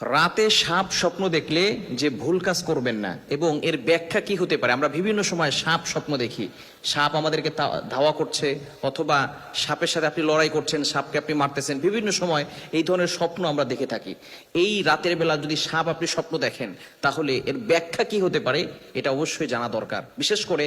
রাতে সাপ স্বপ্ন দেখলে যে ভুল কাজ করবেন না, এবং এর ব্যাখ্যা কি হতে পারে? আমরা বিভিন্ন সময় সাপ স্বপ্ন দেখি। সাপ আমাদেরকে ধাওয়া করছে, অথবা সাপের সাথে আপনি লড়াই করছেন, সাপকে আপনি মারতেছেন। বিভিন্ন সময় এই ধরনের স্বপ্ন আমরা দেখে থাকি। এই রাতের বেলা যদি সাপ আপনি স্বপ্ন দেখেন, তাহলে এর ব্যাখ্যা কি হতে পারে? এটা অবশ্যই জানা দরকার। বিশেষ করে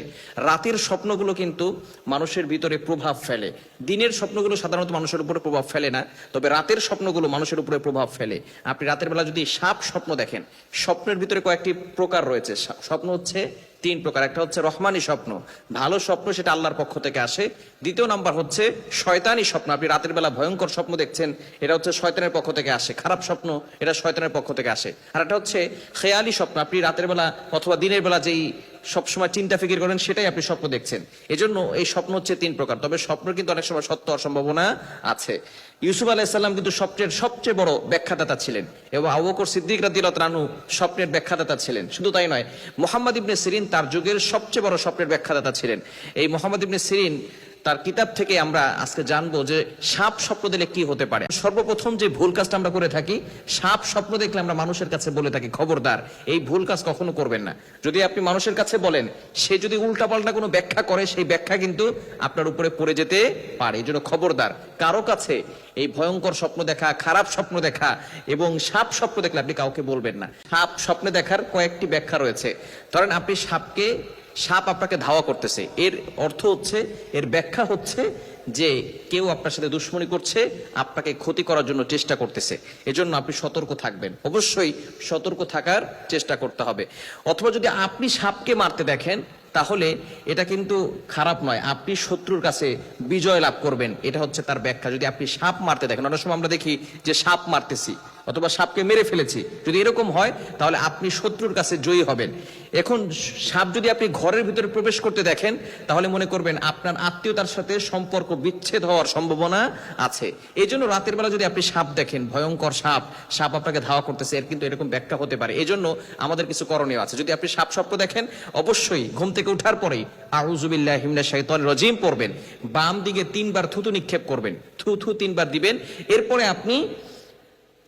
রাতের স্বপ্নগুলো কিন্তু মানুষের ভিতরে প্রভাব ফেলে। দিনের স্বপ্নগুলো সাধারণত মানুষের উপরে প্রভাব ফেলে না, তবে রাতের স্বপ্নগুলো মানুষের উপরে প্রভাব ফেলে। আপনি রাতের বেলা যদি সাপ স্বপ্ন দেখেন, স্বপ্নের ভিতরে কয়েকটি প্রকার রয়েছে। স্বপ্ন হচ্ছে তিন প্রকার। একটা হচ্ছে রহমানি স্বপ্ন। ভালো স্বপ্ন সেটা আল্লাহর পক্ষ থেকে আসে। দ্বিতীয় নাম্বার হচ্ছে শয়তানি স্বপ্ন। আপনি রাতের বেলা ভয়ঙ্কর স্বপ্ন দেখছেন, এটা হচ্ছে শয়তানের পক্ষ থেকে আসে। খারাপ স্বপ্ন, এটা শয়তানের পক্ষ থেকে আসে। আর একটা হচ্ছে খেয়ালি স্বপ্ন। আপনি রাতের বেলা অথবা দিনের বেলা যেই সবসময় চিন্তা ফিকির করেন, সেটাই আপনি স্বপ্ন দেখছেন। এজন্য এই স্বপ্ন হচ্ছে তিন প্রকার। তবে স্বপ্ন কিন্তু অনেক সময় সত্য অসম্ভাবনা সম্ভাবনা আছে। ইউসুফ আলাহিসাল্লাম কিন্তু স্বপ্নের সবচেয়ে বড় ব্যাখ্যাদাতা ছিলেন এবং আবকর সিদ্দিক রাদিয়াল্লাহু রানু স্বপ্নের ব্যাখ্যাদাতা ছিলেন। শুধু তাই নয়, মোহাম্মদ ইবনে সিরিন তার যুগের সবচেয়ে বড় স্বপ্নের ব্যাখ্যাদাতা ছিলেন। এই মোহাম্মদ ইবনে সিরিন তার কিতাব থেকে আমরা আজকে জানব যে সাপ স্বপ্ন দিলে কি হতে পারে। সর্বপ্রথম যে ভুল কাজটা আমরা করে থাকি, সাপ স্বপ্ন দেখলে আমরা মানুষের কাছে বলে থাকি, খবরদার, এই ভুল কাজ কখনো করবেন না। যদি আপনি মানুষের কাছে বলেন, সে যদি উল্টাপাল্টা কোনো ব্যাখ্যা করে, সেই ব্যাখ্যা কিন্তু আপনার উপরে পড়ে যেতে পারে। এই জন্য খবরদার, কারও কাছে এই ভয়ঙ্কর স্বপ্ন দেখা, খারাপ স্বপ্ন দেখা এবং সাপ স্বপ্ন দেখলে আপনি কাউকে বলবেন না। সাপ স্বপ্নে দেখার কয়েকটি ব্যাখ্যা রয়েছে। ধরেন আপনি সাপকে সাপ আপনাকে ধাওয়া করতেছে। এর অর্থ হচ্ছে, এর ব্যাখ্যা হচ্ছে যে কেউ আপনার সাথে দুশ্মনী করছে, আপনাকে ক্ষতি করার জন্য চেষ্টা করতেছে। এজন্য আপনি সতর্ক থাকবেন। অবশ্যই সতর্ক থাকার চেষ্টা করতে হবে। অথবা যদি আপনি সাপকে মারতে দেখেন, তাহলে এটা কিন্তু খারাপ নয়। আপনি শত্রুর কাছে বিজয় লাভ করবেন। এটা হচ্ছে তার ব্যাখ্যা। যদি আপনি সাপ মারতে দেখেন, অনেক সময় আমরা দেখি যে সাপ মারতেছি, অথবা সাপকে মেরে ফেলেছি। যদি এরকম হয়, তাহলে আপনি শত্রুর কাছে জয়ী হবেন। এখন সাপ যদি আপনি ঘরের ভিতরে প্রবেশ করতে দেখেন, তাহলে মনে করবেন আপনার আত্মীয়তার সাথে সম্পর্ক বিচ্ছেদ হওয়ার সম্ভাবনা আছে। এই জন্য রাতের বেলা যদি আপনি সাপ দেখেন, ভয়ঙ্কর সাপ সাপ আপনাকে ধাওয়া করতেছে, এর কিন্তু এরকম ব্যাখ্যা হতে পারে। এই জন্য আমাদের কিছু করণীয় আছে। যদি আপনি সাপ স্বপ্ন দেখেন, অবশ্যই ঘুম থেকে ওঠার পরেই আউজুবিল্লাহ হিমনা শাইতান রজিম পড়বেন। বাম দিকে তিনবার থুতু নিক্ষেপ করবেন। থু থু তিনবার দিবেন। এরপরে আপনি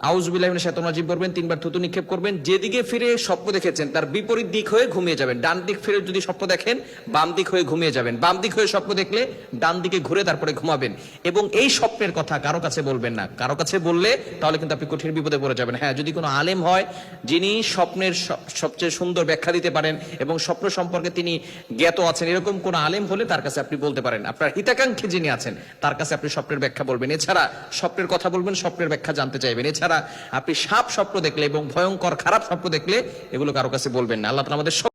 আউজবিল্লাহিমিনের শাইতানির রাজিম করবেন, তিনবার থুতু নিক্ষেপ করবেন, যেদিকে ফিরে স্বপ্ন দেখেছেন, তার বিপরীত দিক হয়ে ঘুমিয়ে যাবেন। ডান দিক ফিরে যদি স্বপ্ন দেখেন, বাম দিক হয়ে ঘুমিয়ে যাবেন। বাম দিক হয়ে স্বপ্ন দেখলে ডান দিকে ঘুরে তারপরে ঘুমাবেন। এবং এই স্বপ্নের কথা কারও কাছে বলবেন না। কারও কাছে বললে তাহলে কিন্তু আপনি কঠিন বিপদে পড়ে যাবেন। হ্যাঁ যদি কোনো আলেম হয়, যিনি স্বপ্নের সবচেয়ে সুন্দর ব্যাখ্যা দিতে পারেন এবং স্বপ্ন সম্পর্কে তিনি জ্ঞাত আছেন, এরকম কোন আলেম হলে তার কাছে আপনি বলতে পারেন। আপনার হিতাকাঙ্ক্ষী যিনি আছেন, তার কাছে আপনি স্বপ্নের ব্যাখ্যা বলবেন। এছাড়া স্বপ্নের কথা বলবেন, স্বপ্নের ব্যাখ্যা জানতে চাইবেন। এছাড়া আপনি সাপ স্বপ্ন দেখলে এবং ভয়ঙ্কর খারাপ স্বপ্ন দেখলে এগুলো কারও কাছে বলবেন না। আল্লাহ আমাদের